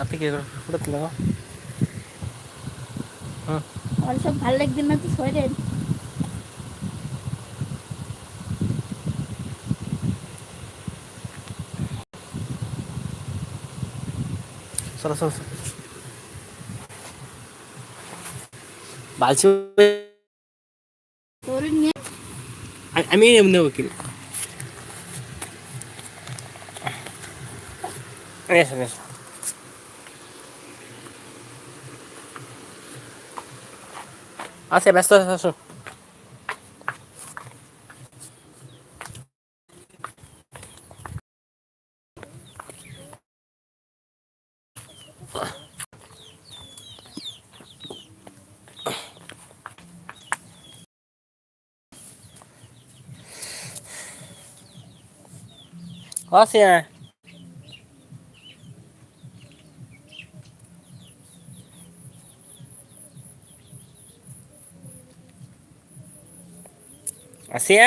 আপনি কি ফটো তুলে সব ভালো লাগবে না তো শরীরের চলো চলো চলো। বালছি আমি- আমি নেব কি? এসো। আচ্ছা ব্যস্ত আছো আসো Ósea. ¿Así?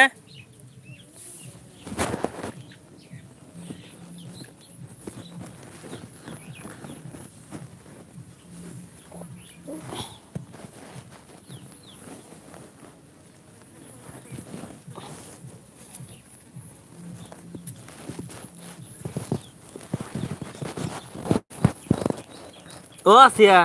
ও আসিয়া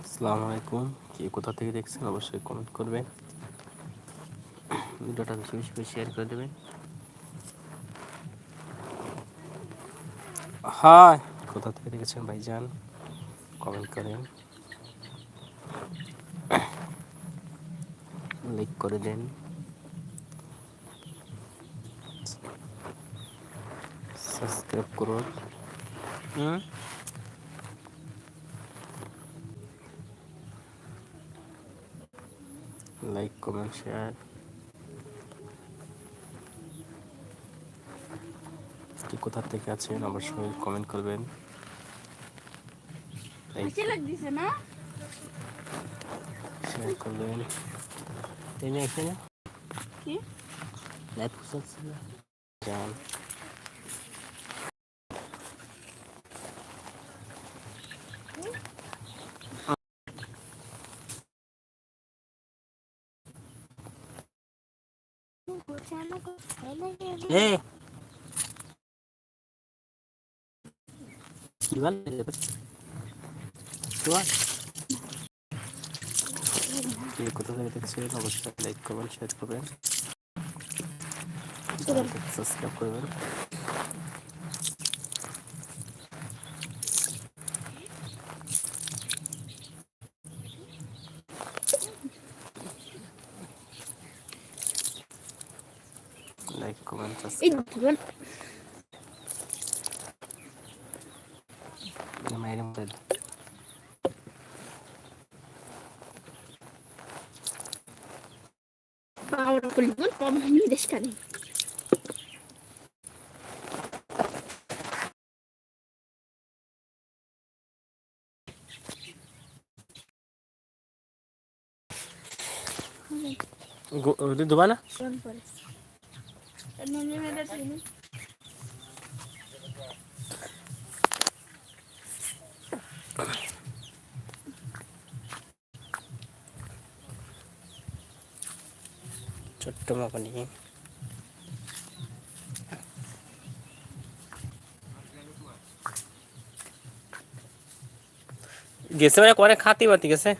আসসালামু আলাইকুম কে কোথা থেকে দেখছেন অবশ্যই কমেন্ট করবেন। ভিডিওটা বেশি বেশি করে শেয়ার করে দেবেন। হাই, কোথা থেকে দেখেছেন ভাইজান? কমেন্ট করেন। লাইক করে দেন। সাবস্ক্রাইব করুন। হুম? লাইক কমেন্ট শেয়ার কি কোথা থেকে আছেন অবশ্যই কমেন্ট করবেন। শেয়ার করবেন। এখানে কি? লাইভ কোথা থেকে দেখছেন অবশ্যই লাইক করবেন শেয়ার করবেন। সাবস্ক্রাইব করবেন লাইক কমেন্ট এই সাবস্ক্রাইব ধরুন মায়ের মধ্যে পাওয়ার করলিগুন কম হানি দেশ কানে দুবা না কোন পরে নন্দী মেয়েটা চিনি ছোট্ট মাপানি গেছে মানে করে খাতি বাতি গেছে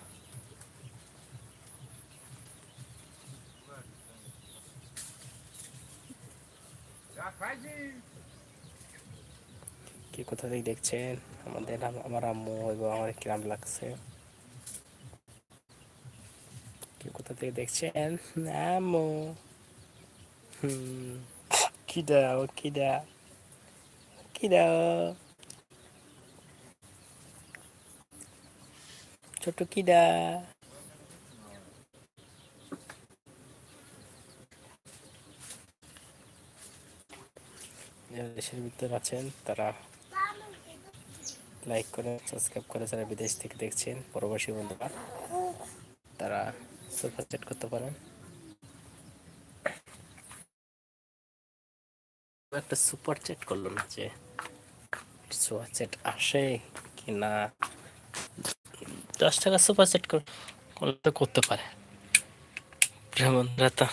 কি কোথা থেকে দেখছেন? আমাদের আমার আম্মু এবং আমার কিরাম লাগছে। কি কোথা থেকে দেখছেন? আম্মু। হুম কি দাও কি দাও কি দাও ছোট কিডা যারা দেশের ভিতরে আছেন, তারা লাইক করে সাবস্ক্রাইব করে যারা বিদেশ থেকে দেখছেন, প্রবাসী বন্ধুরা, তারা সুপার চ্যাট করতে পারেন। একটা সুপার চ্যাট করল না যে সুপার চ্যাট আসে কি না? দশ টাকা সুপার চ্যাট করলে তো করতে পারে। বন্ধুরা, তা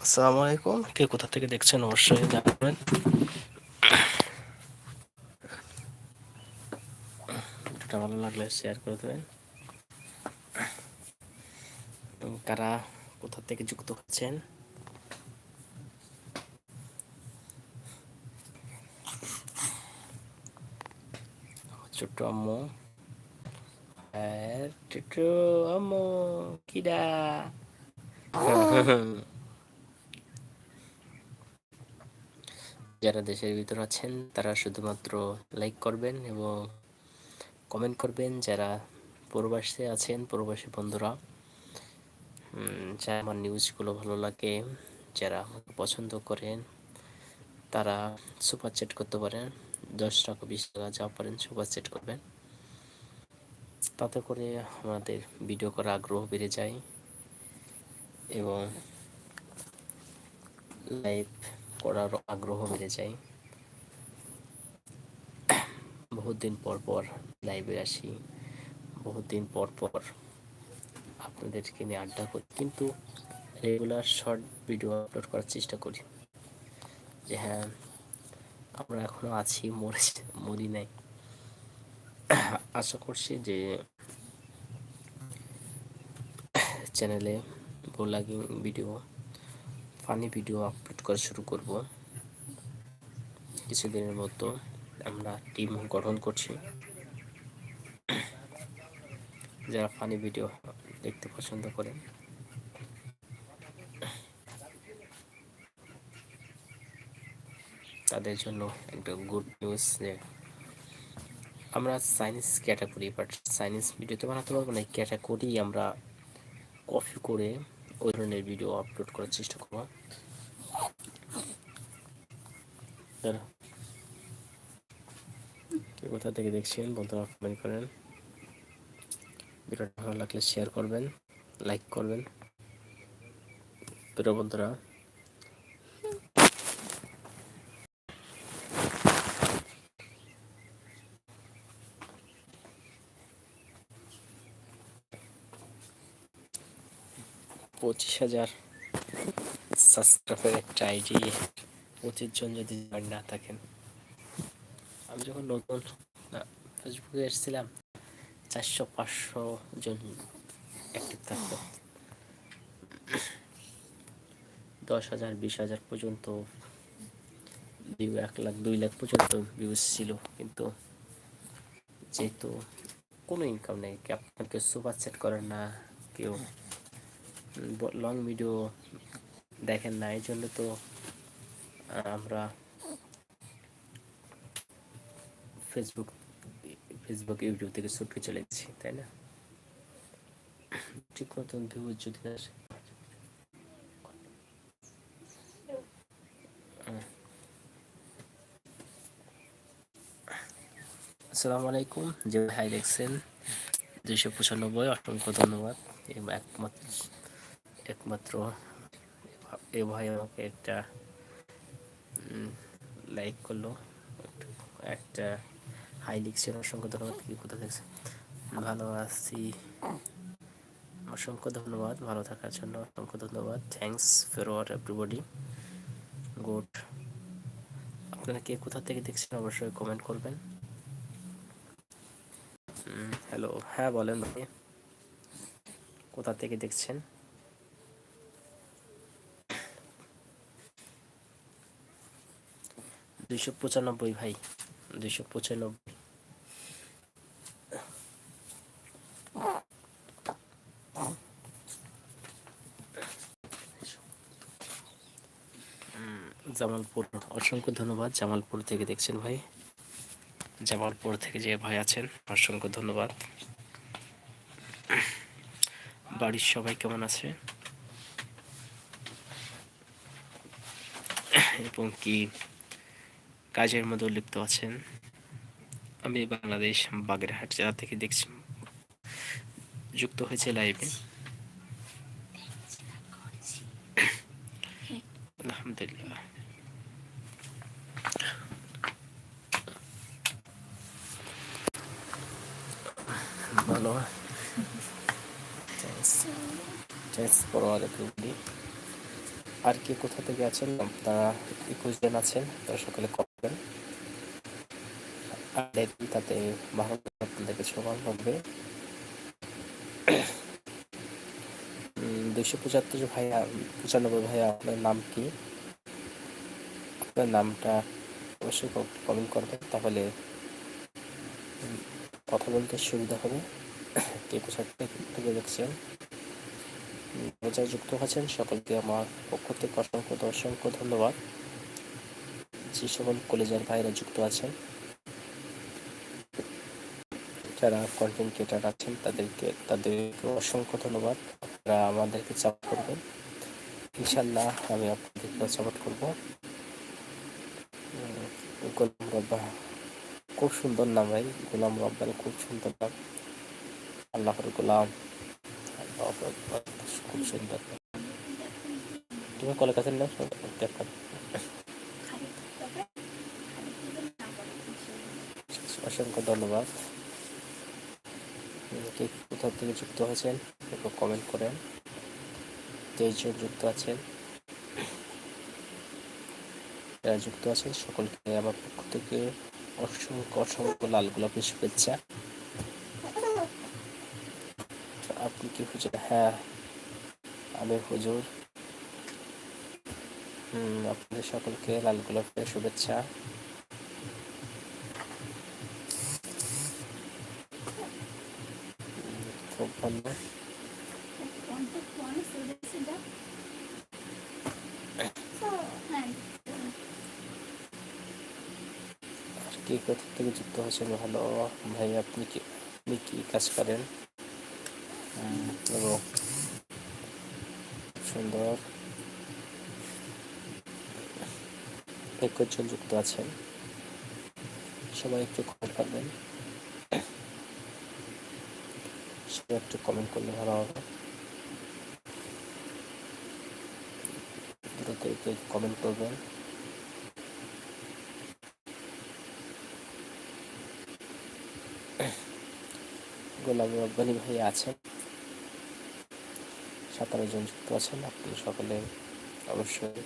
আসসালামু আলাইকুম কে কোথা থেকে দেখছেন? অবশ্যই জানাবেন। ভালো লাগলে শেয়ার করে দেবেন। কারা কোথা থেকে যুক্ত হচ্ছেন? ছোট্ট আম্মু। ছোট্ট আম্মু কিডা? যারা দেশের ভিতর আছেন, তারা শুধুমাত্র লাইক করবেন এবং কমেন্ট করবেন। যারা প্রবাসে আছেন, প্রবাসী বন্ধুরা যারা আমার নিউজগুলো ভালো লাগে, যারা আমাকে পছন্দ করেন, তারা সুপার চ্যাট করতে পারেন। দশ টাকা, বিশ টাকা, যা পারেন সুপার চ্যাট করবেন। তাতে করে আমাদের ভিডিও করার আগ্রহ বেড়ে যায় এবং লাইভ করার আগ্রহ বেড়ে যায়। বহুত দিন পর পর লাইভে আসি। বহুত দিন পর পর আপনাদেরকে নিয়ে আড্ডা করি। কিন্তু রেগুলার শর্ট ভিডিও আপলোড করার চেষ্টা করি। যে হ্যাঁ আমরা এখনও আছি, মরে মরি নাই। আশা করছি যে চ্যানেলে blogging video funny video upload করা শুরু করব। কিছুদিনের মতো আমরা টিম গঠন করছি। যারা ফানি ভিডিও দেখতে পছন্দ করেন। তাদের জন্য একটা গুড নিউজ যে আমরা science category but science video তো বানাতে পারব না। ক্যাটাগরি আমরা কপি করে ওই ধরনের ভিডিও আপলোড করার চেষ্টা করব। দাঁড়া। কোথা থেকে দেখছেন? বন্ধুরা কমেন্ট করেন। ভিডিওটা ভালো লাগলে শেয়ার করবেন লাইক করবেন। প্রিয় বন্ধুরা পঁচিশ হাজার সাবস্ক্রাইবের একটা আইডি পঁচিশ জন যদি না থাকেন। আমি যখন নতুন ফেসবুকে এসেছিলাম, চারশো পাঁচশো জন অ্যাক্টিভ থাকতো। দশ হাজার, বিশ হাজার পর্যন্ত ভিউ এক লাখ, দুই লাখ পর্যন্ত ভিউজ ছিল। কিন্তু যেহেতু কোনো ইনকাম নেই আপনাকে সুপার সেট করেন না, কেউ লং ভিডিও দেখেন না, এই জন্য তো, আমরা ফেসবুক ফেসবুক ইউটিউব থেকে ছুটকে চলে গেছি, তাই না? ঠিক মতন ভিউ যদি আসে। আসসালামু আলাইকুম যে ভাই দেখছেন। দুইশো পঁচানব্বই, অসংখ্য ধন্যবাদ। একমাত্র একমাত্র এ ভাই আমাকে একটা লাইক করল। একটা হাই লিখছেন অসংখ্য ধন্যবাদ। কি কোথা দেখছেন? ভালো আছি। অসংখ্য ধন্যবাদ। ভালো থাকার জন্য অসংখ্য ধন্যবাদ। থ্যাংকস ফর এভরিবডি গুড আপনারা কে কোথা থেকে দেখছেন অবশ্যই কমেন্ট করবেন। হ্যালো হ্যাঁ বলেন ভাই। কোথা থেকে দেখছেন? দুইশো পঁচানব্বই ভাই, দুইশো পঁচানব্বই। জামালপুর, অসংখ্য ধন্যবাদ জামালপুর থেকে দেখছেন ভাই। জামালপুর থেকে যে ভাই আছেন, অসংখ্য ধন্যবাদ। বাড়ির সবাই কেমন আছে? এবং কি কাজের মধ্যে লিপ্ত আছেন। আমি বাংলাদেশ বাগেরহাট জেলা থেকে দেখছি। যুক্ত হয়েছে লাইভে আলহামদুলিল্লাহ। ভালো। আর কে কোথা থেকে আছেন? তারা একুশ জন আছেন তারা সকলে তাতে ভালো হবে পঁচাত্তর ভাইয়া, পঁচানব্বই ভাইয়া, আপনার নাম কি? নামটা অবশ্যই কমেন্ট করবেন তাহলে কথা বলতে সুবিধা হবে। কে কোথা দেখছেন? যারা যুক্ত আছেন, সকলকে আমার পক্ষ থেকে অসংখ্য অসংখ্য ধন্যবাদ। যে সকল কলেজের ভাইরা যুক্ত আছেন যারা কন্টেন্ট ক্রিয়েটার আছেন, তাদেরকে তাদেরকে অসংখ্য ধন্যবাদ। আপনারা আমাদেরকে চাপ করবেন। ইনশাল্লাহ আমি আপনাদেরকে সাপোর্ট করব। গোলাম রব্বা, খুব সুন্দর নাম ভাই। গোলাম রব্বানি খুব সুন্দর নাম। আল্লাহর গোলাম। খুব সুন্দর তুমি কলকাতার নাম দেখো অসংখ্য ধন্যবাদ। কে কোথা থেকে যুক্ত হয়েছেন, একটু কমেন্ট করেন। তেইশ জন যুক্ত আছেন। যারা যুক্ত আছেন, সকলকে আমার পক্ষ থেকে অসংখ্য অসংখ্য লাল গোলাপের শুভেচ্ছা। আপনি কি হুজুর? হ্যাঁ আমি হুজুর। আপনাদের সকলকে লাল গোলাপের শুভেচ্ছা। কি কোথা থেকে যুক্ত হয়েছেন ভালো? ভাই আপনি কি আপনি কি কাজ করেন? এবং সুন্দর। একজন যুক্ত আছেন। সবাই একটু খবর করবেন সবাই একটু কমেন্ট করলে ভালো হবে। কমেন্ট করবেন গোলাম রব্বানি ভাই আছেন। সতেরো জন যুক্ত আছেন, আপনি সকলে অবশ্যই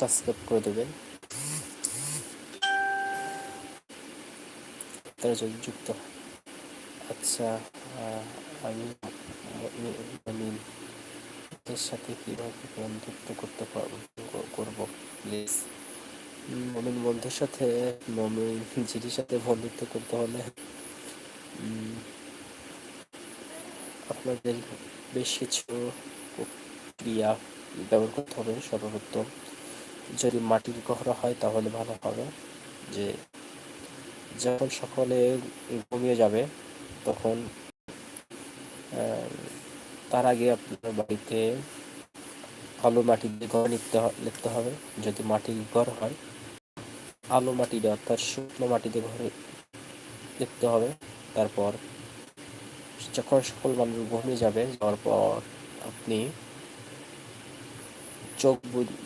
সাবস্ক্রাইব করে দেবেন। জন যুক্ত আচ্ছা আমি এর সাথে কীভাবে বন্ধুত্ব করতে করব প্লিজ মমিন বন্ধুর সাথে, মমিন জিনির সাথে বন্ধুত্ব করতে হলে আপনাদের বেশ কিছু ক্রিয়া ব্যবহার করতে হবে সর্বপ্রথম। যদি মাটির গহরা হয় তাহলে ভালো হবে, যে যখন সকলে ঘুমিয়ে যাবে, তখন তার আগে আপনার বাড়িতে আলো মাটি দিয়ে ঘর লিখতে লিখতে হবে। যদি মাটির ঘর হয়, আলো মাটি দিয়ে অর্থাৎ শুকনো মাটিতে ঘরে লিখতে হবে। তারপর যখন সকল মানুষ ঘুমিয়ে যাবে, যাওয়ার পর আপনি চোখ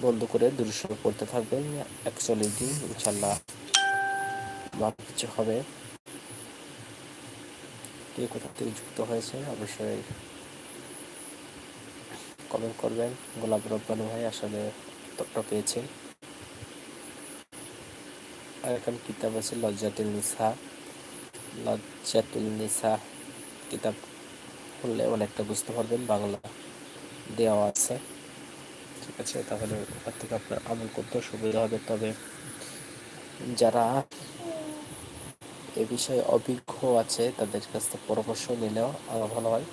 বন্ধ করে দৃশ্য করতে থাকবেন। একচল্লিশ দিন ইনশাল্লাহ ভালো কিছু হবে। কে কোথা থেকে যুক্ত হয়েছে, অবশ্যই কমেন্ট করবেন। গোলাপ রব্বানি ভাই আসলে উত্তরটা পেয়েছেন আর এখানে কিতাব আছে, লজ্জাতুল নিসা। লজ্জাতুল নিসা কিতাব পড়লে অনেকটা বুঝতে পারবেন, বাংলা দেওয়া আছে। ঠিক আছে, তাহলে ওখান থেকে আপনার আমল করতে সুবিধা হবে। তবে যারা এ বিষয়ে অভিজ্ঞ আছে, তাদের কাছ থেকে পরামর্শ নিলেও আরও ভালো হয়।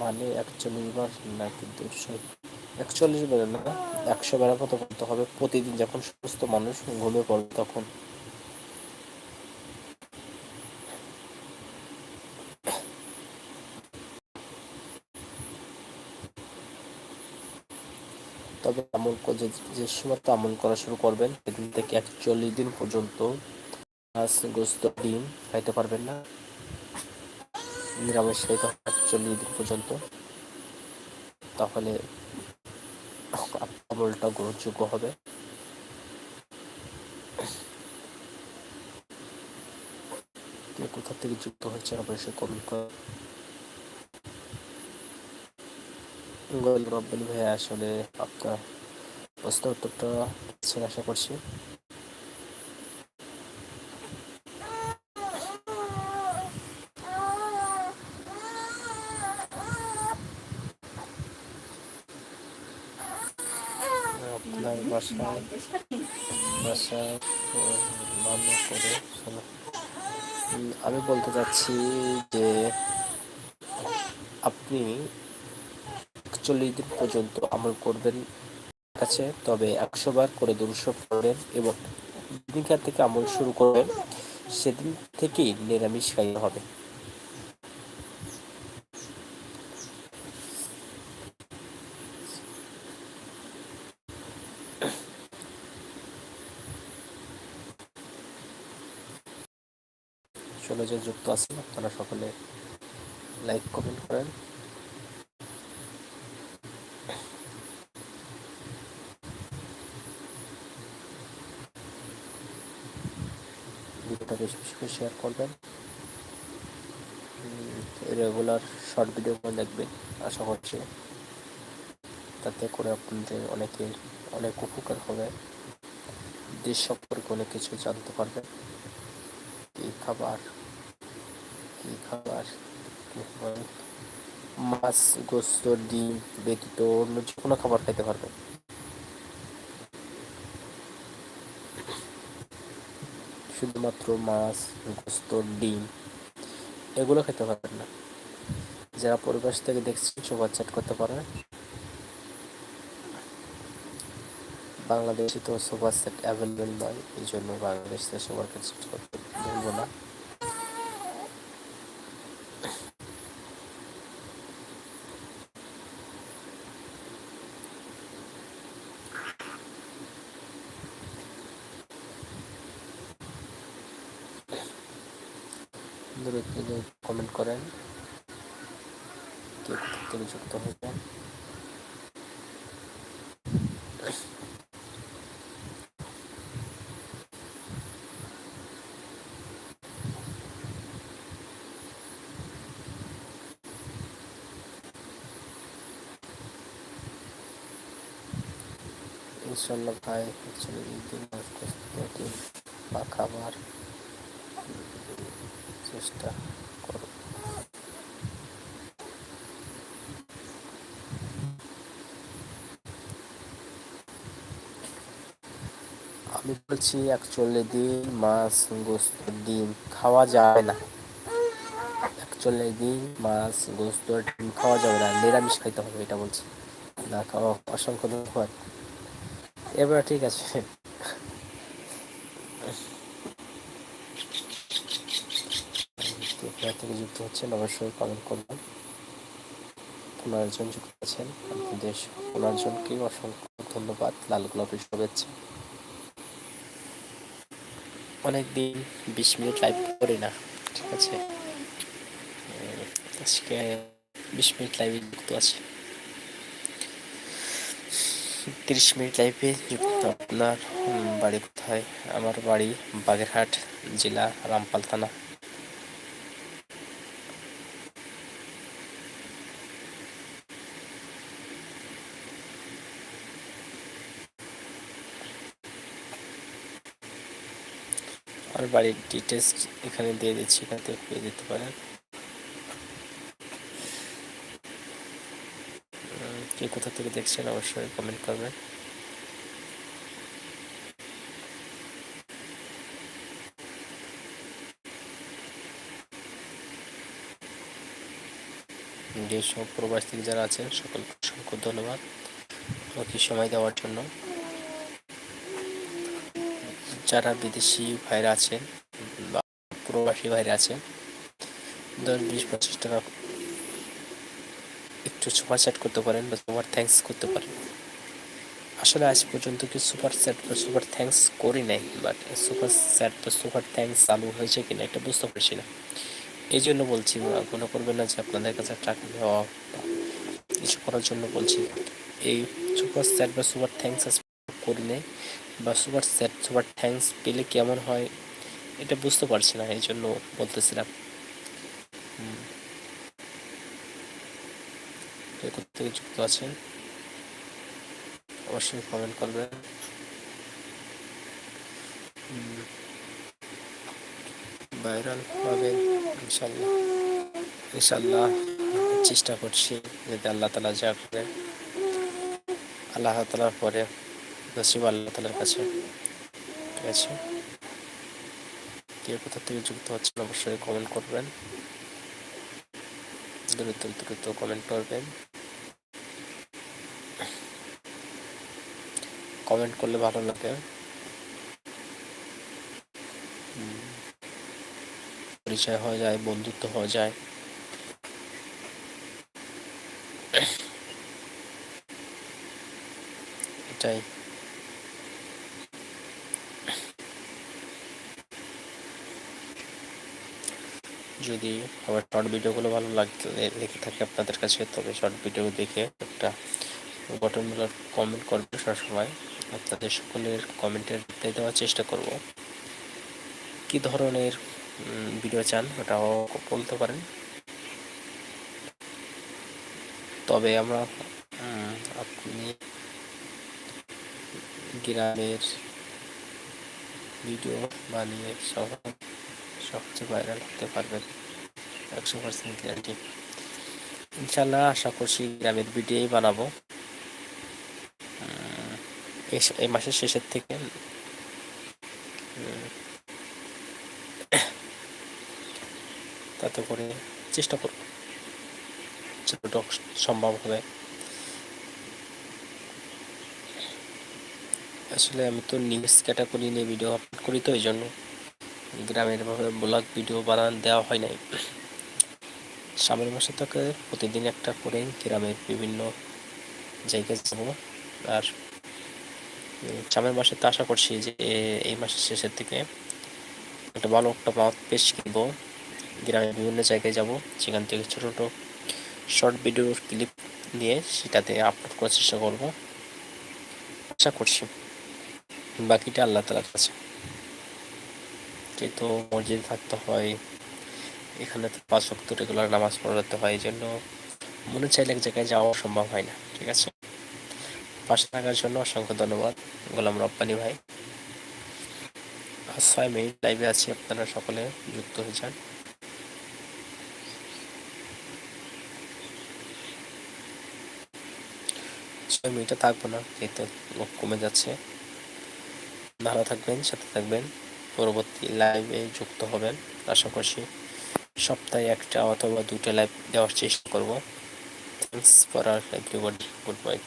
মানে একচল্লিশ বার না, কিন্তু একচল্লিশ বার না, একশো বেড়া কত করতে হবে। প্রতিদিন যখন সমস্ত মানুষ ঘুমিয়ে পড়বে তখন। তবে আমল যে যে সময় তো আমল করা শুরু করবেন, সেদিন থেকে একচল্লিশ দিন পর্যন্ত গোস্ত ডিম খাইতে পারবেন না। নিরামিষ খাইতে একচল্লিশ দিন পর্যন্ত। তাহলে আমলটা গ্রহণযোগ্য হবে। কোথা থেকে যুক্ত হচ্ছে অবশ্যই কমেন্ট করুন গোয়েল রব্বানি ভাই আসলে আপনার প্রশ্ন উত্তরটা আশা করছি। আপনার বাসায় বাসা ভালো করে আমি বলতে চাচ্ছি যে আপনি একচল্লিশ দিন পর্যন্ত আমল করবেন কাছে, তবে একশো বার করে দুশো পড়বেন এবং যেদিনকার থেকে আমল শুরু করবেন, সেদিন থেকেই নিরামিষ খাইতে হবে। ষোলো জন যুক্ত আছেন, আপনারা সকলে লাইক কমেন্ট করেন ভিডিওটা বেশি শেয়ার করবেন। রেগুলার শর্ট ভিডিও করে দেখবেন। আশা করছি তাতে করে আপনাদের অনেকে অনেক উপকার হবে। দেশ সম্পর্কে অনেক কিছু জানতে পারবেন। কী খাবার কী খাবার কী খাবার? মাছ, গোস্ত, ডিম ব্যতীত অন্য যে কোনো খাবার খেতে পারবেন। শুধুমাত্র মাছ, গোস্ত, ডিম, এগুলো খেতে পারেন না। যারা পরিবেশ থেকে দেখছেন, সবার চ্যাট করতে পারে বাংলাদেশে তো সোফার সেট অ্যাভেলেবেল নয়, এই জন্য বাংলাদেশ থেকে কাছে করতে না দূরে থেকে কমেন্ট করেন কে কোথা থেকে যুক্ত হয়েছেন ইনশাল্লাহ ভাই অ্যাকচুয়ালি দিন প্রতিদিন বা খাবার। চেষ্টা করো আমি বলছি, একচল্লিশ দিন মাছ, গোস্ত, ডিম খাওয়া যাবে না। একচল্লিশ দিন মাছ, গোস্ত, ডিম খাওয়া যাবে না। নিরামিষ খাইতে হবে, এটা বলছি। না খাওয়া অসংখ্য ধন্যবাদ। এবার ঠিক আছে। থেকে যুক্ত হচ্ছেন, অবশ্যই কমেন্ট করবেন। যুক্ত আছেন। অসংখ্য ধন্যবাদ। লাল গোলাপের শুভেচ্ছা। অনেক দিন বিশ মিনিট লাইভ করি না, ঠিক আছে? আজকে বিশ মিনিট লাইভে যুক্ত আছি। তিরিশ মিনিট লাইভে যুক্ত আপনার বাড়ি কোথায়? আমার বাড়ি বাগেরহাট, জেলা রামপাল থানা। আর বাড়ির ডিটেলস এখানে দিয়ে দিচ্ছি, এখান থেকে পেয়ে যেতে পারেন। কে কোথা থেকে দেখছেন অবশ্যই কমেন্ট করবেন। যেসব প্রবাস থেকে যারা আছেন, সকলকে অসংখ্য ধন্যবাদ। আমাকে সময় দেওয়ার জন্য যারা বিদেশি ভাইরা আছেন বা প্রবাসী ভাইরা আছেন দশ বিশ পঁচিশ টাকা একটু সুপার চ্যাট করতে পারেন বা তোমার থ্যাঙ্কস করতে পারেন। আসলে আজ পর্যন্ত কি সুপার সেট বা সুপার থ্যাঙ্কস করি নাই বাট সুপার সেট বা সুপার থ্যাঙ্কস চালু হয়েছে কিনা এটা বুঝতে পারছি না। এই জন্য বলছি মনে করবেন না যে আপনাদের কাছে টাকা দেওয়া কিছু করার জন্য বলছি। এই সুপার সেট বা সুপার থ্যাঙ্কস আজ করি নাই বা সুপার সেট সুপার থ্যাঙ্কস পেলে কেমন হয়, এটা বুঝতে পারছি না এই জন্য বলতেছিলাম। থেকে যুক্ত আছেন? অবশ্যই কমেন্ট করবেন। ভাইরাল পাবেন ইনশাল্লাহ। ইনশাল্লাহ চেষ্টা করছি যাতে আল্লাহ তালা যা করে। আল্লাহ তালার পরে নসিব আল্লাহ তালার কাছে। ঠিক আছে? কে কোথা থেকে যুক্ত হচ্ছেন অবশ্যই কমেন্ট করবেন। দ্রুত দ্রুত কমেন্ট করবেন। কমেন্ট করলে ভালো লাগে। পরিচয় হয়ে যায়, বন্ধুত্ব হয়ে যায়। এটাই। যদি আমার শর্ট ভিডিওগুলো ভালো লাগতে লেগে থাকে আপনাদের কাছে, তবে শর্ট ভিডিও দেখে একটা গঠনমূলক কমেন্ট করবেন সবসময়। আপনাদের সকলের কমেন্টের রিপ্লাই দেওয়ার চেষ্টা করব। কি ধরনের ভিডিও চান ওটাও বলতে পারেন। তবে আমরা আপনি গ্রামের ভিডিও বানিয়ে সহ সবচেয়ে ভাইরাল হতে পারবেন একশো পার্সেন্ট গ্যারান্টি ইনশাল্লাহ আশা করছি গ্রামের ভিডিওই বানাবো। এই মাসের শেষের থেকে। তাতে করে চেষ্টা করব যতটুকু সম্ভব হবে আসলে আমি তো নিউজ ক্যাটাগরি নিয়ে ভিডিও আপলোড করি তো, এই জন্য গ্রামের ব্লগ ভিডিও বানান দেওয়া হয় নাই। সামনের মাসে থেকে প্রতিদিন একটা করে গ্রামের বিভিন্ন জায়গায় যাব। আর সামনের মাসে তো আশা করছি যে এই মাসের শেষের থেকে একটা ভালো একটা মাউথ পেশ কিনবো গ্রামের বিভিন্ন জায়গায় যাব, সেখান থেকে ছোটো ছোটো শর্ট ভিডিওর ক্লিপ নিয়ে সেটাতে আপলোড করার চেষ্টা করব। আশা করছি। বাকিটা আল্লাহ তালার কাছে। যেহেতু মসজিদ থাকতে হয়, এখানে তো পাঁচ ওয়াক্ত রেগুলার নামাজ পড়াতে হয় এই জন্য মনে চাইলে এক জায়গায় যাওয়া সম্ভব হয় না, ঠিক আছে? পাশে থাকার জন্য অসংখ্য ধন্যবাদ, গোলাম রব্বানি ভাই। আর ছয় মিনিট লাইভে আছি, আপনারা সকলে যুক্ত হয়ে যান। ছয় মিনিটে থাকব না, যেহেতু কমে যাচ্ছে। ভালো থাকবেন, সাথে থাকবেন। পরবর্তী লাইভে যুক্ত হবেন। আশা করছি সপ্তাহে একটা অথবা দুটো লাইভ দেওয়ার চেষ্টা করব। থ্যাংকস ফর আর এভরিবডি গুড নাইট